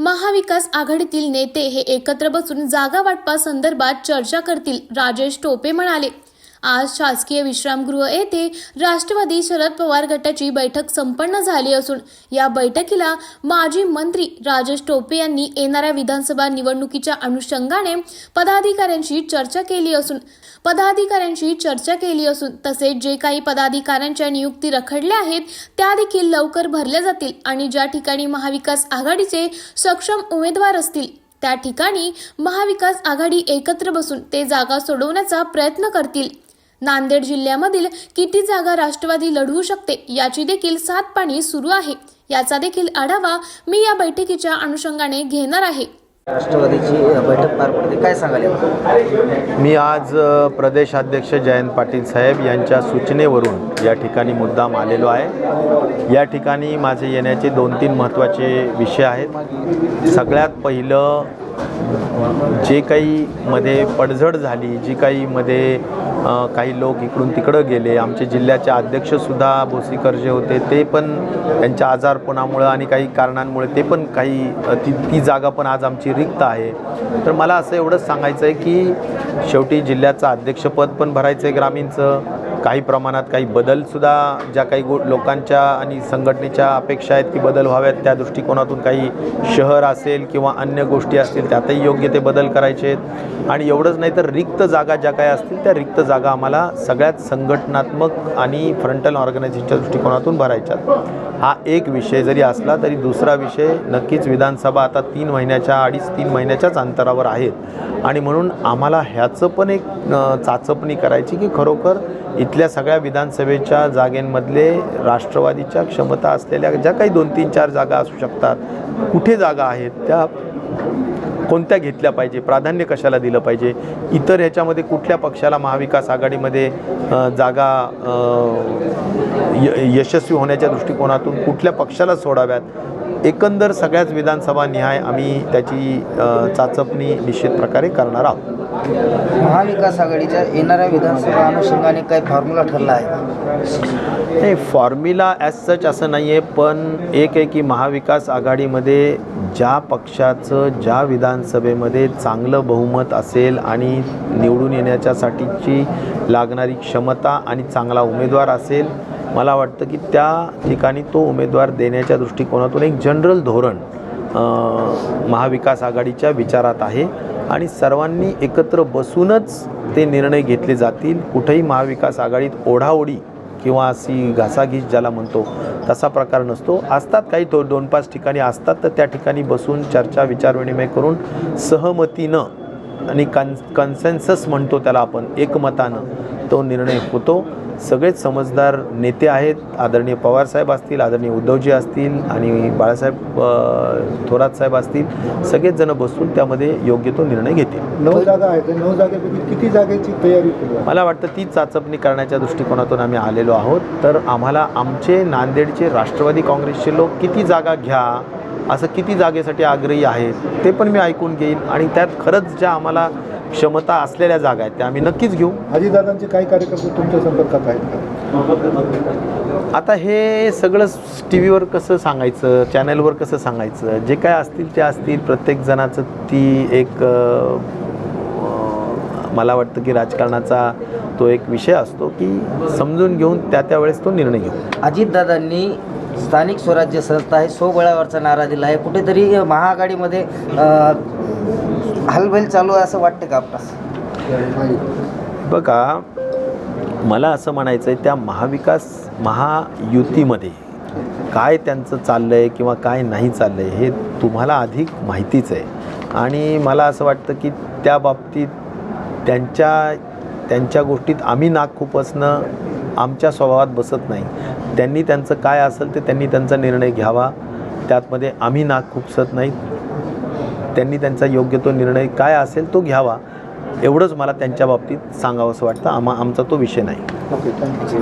महाविकास आघाडीतील नेते हे एकत्र बसून जागा वाटपासंदर्भात चर्चा करतील राजेश टोपे म्हणाले. आज शासकीय विश्रामगृह येथे राष्ट्रवादी शरद पवार गटाची बैठक संपन्न झाली असून या बैठकीला माजी मंत्री राजेश टोपे यांनी येणाऱ्या विधानसभा निवडणुकीच्या अनुषंगाने पदाधिकाऱ्यांशी चर्चा केली असून पदाधिकाऱ्यांशी चर्चा केली असून तसेच जे काही पदाधिकाऱ्यांच्या नियुक्ती रखडल्या आहेत त्या देखील लवकर भरल्या जातील आणि ज्या ठिकाणी महाविकास आघाडीचे सक्षम उमेदवार असतील त्या ठिकाणी महाविकास आघाडी एकत्र बसून ते जागा सोडवण्याचा प्रयत्न करतील. नांदेड जिल्ह्यामधील किती जागा राष्ट्रवादी लढवू शकते याची देखील सात पाणी सुरू आहे. याचा देखील आढावा मी या बैठकीच्या अनुषंगाने घेणार आहे. राष्ट्रवादीची बैठक पार पडते. काय सांगाल? मी आज प्रदेशाध्यक्ष जयंत पाटील साहेब यांच्या सूचनेवरून या ठिकाणी मुद्दाम आलेलो आहे. या ठिकाणी माझे येण्याचे दोन तीन महत्त्वाचे विषय आहेत. सगळ्यात पहिलं जे काही मध्ये पडझड झाली जी काही मध्ये काही लोक इकडून तिकडं गेले आमचे जिल्ह्याचे अध्यक्षसुद्धा भोसीकर जे होते ते पण त्यांच्या आजारपणामुळं आणि काही कारणांमुळे ते पण काही ती ती जागा पण आज आमची रिक्त आहे. तर मला असं एवढंच सांगायचं आहे की शेवटी जिल्ह्याचं अध्यक्षपद पण भरायचं आहे ग्रामीणचं काही प्रमाणात काही बदलसुद्धा ज्या काही गो लोकांच्या आणि संघटनेच्या अपेक्षा आहेत की बदल व्हाव्यात. त्या दृष्टिकोनातून काही शहर असेल किंवा अन्य गोष्टी असतील त्यातही योग्य ते बदल करायचे आहेत. आणि एवढंच नाही तर रिक्त जागा ज्या काही असतील त्या रिक्त जागा आम्हाला सगळ्यात संघटनात्मक आणि फ्रंटल ऑर्गनायझेशनच्या दृष्टिकोनातून भरायच्यात हा एक विषय जरी असला तरी दुसरा विषय नक्कीच विधानसभा आता तीन महिन्याच्या अडीच तीन महिन्याच्याच अंतरावर आहेत. आणि म्हणून आम्हाला ह्याचं पण एक चाचपणी करायची की खरोखर इथल्या सगळ्या विधानसभेच्या जागेंमधले राष्ट्रवादीच्या क्षमता असलेल्या ज्या काही दोन तीन चार जागा असू शकतात कुठे जागा आहेत त्या कोणत्या घेतल्या पाहिजे प्राधान्य कशाला दिलं पाहिजे इतर ह्याच्यामध्ये कुठल्या पक्षाला महाविकास आघाडीमध्ये जागा य यशस्वी होण्याच्या दृष्टिकोनातून कुठल्या पक्षाला सोडाव्यात एकंदर सगळ्याच विधानसभा निहाय आम्ही त्याची चाचपणी निश्चित प्रकारे करणार आहोत. महाविकास आघाडीच्या येणाऱ्या विधानसभा अनुषंगाने काही फॉर्म्युला ठरला आहे नाही फॉर्म्युला ॲज सच असं नाही आहे पण एक आहे की महाविकास आघाडीमध्ये ज्या पक्षाचं ज्या विधानसभेमध्ये चांगलं बहुमत असेल आणि निवडून येण्याच्यासाठीची लागणारी क्षमता आणि चांगला उमेदवार असेल मला वाटतं की त्या ठिकाणी तो उमेदवार देण्याच्या दृष्टिकोनातून एक जनरल धोरण महाविकास आघाडीच्या विचारात आहे. आणि सर्वांनी एकत्र बसूनच ते निर्णय घेतले जातील. कुठेही महाविकास आघाडीत ओढाओढी किंवा अशी घासाघीस ज्याला म्हणतो तसा प्रकार नसतो. असतात काही तो दोन पाच ठिकाणी असतात तर त्या ठिकाणी बसून चर्चा विचारविनिमय करून सहमतीनं आणि कन कन्सेन्सस म्हणतो त्याला आपण एकमतानं तो निर्णय होतो. सगळेच समजदार नेते आहेत. आदरणीय पवारसाहेब असतील आदरणीय उद्धवजी असतील आणि बाळासाहेब थोरात साहेब असतील सगळेच जण बसून त्यामध्ये योग्य तो निर्णय घेतील. नऊ जागा आहेत. नऊ जागेपैकी किती जागेची तयारी? मला वाटतं ती चाचपणी करण्याच्या दृष्टिकोनातून आम्ही आलेलो आहोत. तर आम्हाला आमचे नांदेडचे राष्ट्रवादी काँग्रेसचे लोक किती जागा घ्या असं किती जागेसाठी आग्रही आहेत ते पण मी ऐकून घेईन. आणि त्यात खरंच ज्या आम्हाला क्षमता असलेल्या जागा आहेत त्या आम्ही नक्कीच घेऊ. अजितदादांचे काही कार्यकर्ते तुमच्या संपर्कात आहेत का? आता हे सगळं टी व्हीवर कसं सांगायचं चॅनलवर कसं सांगायचं जे काय असतील ते असतील प्रत्येक जणाचं ती एक मला वाटतं की राजकारणाचा तो एक विषय असतो की समजून घेऊन त्या त्यावेळेस तो निर्णय घेऊ. अजितदादांनी स्थानिक स्वराज्य संस्था आहे सोबळावरचा नारा दिला आहे. कुठेतरी महाआघाडीमध्ये हलबल चालू आहे असं वाटतं का आपणास? बघा मला असं म्हणायचं आहे त्या महाविकास महायुतीमध्ये काय त्यांचं चाललं आहे किंवा काय नाही चाललं आहे हे तुम्हाला अधिक माहितीच आहे. आणि मला असं वाटतं की त्या बाबतीत त्यांच्या त्यांच्या गोष्टीत आम्ही नाक खुपसणं आमच्या स्वभावात बसत नाही. त्यांनी त्यांचं काय असेल ते त्यांनी त्यांचा निर्णय घ्यावा. त्यातमध्ये आम्ही नाक खुपसत नाहीत त्यांनी त्यांचा योग्य तो निर्णय काय असेल तो घ्यावा एवढंच मला त्यांच्या बाबतीत सांगावंसं वाटतं. आमा आमचा तो विषय नाही. Okay thank you.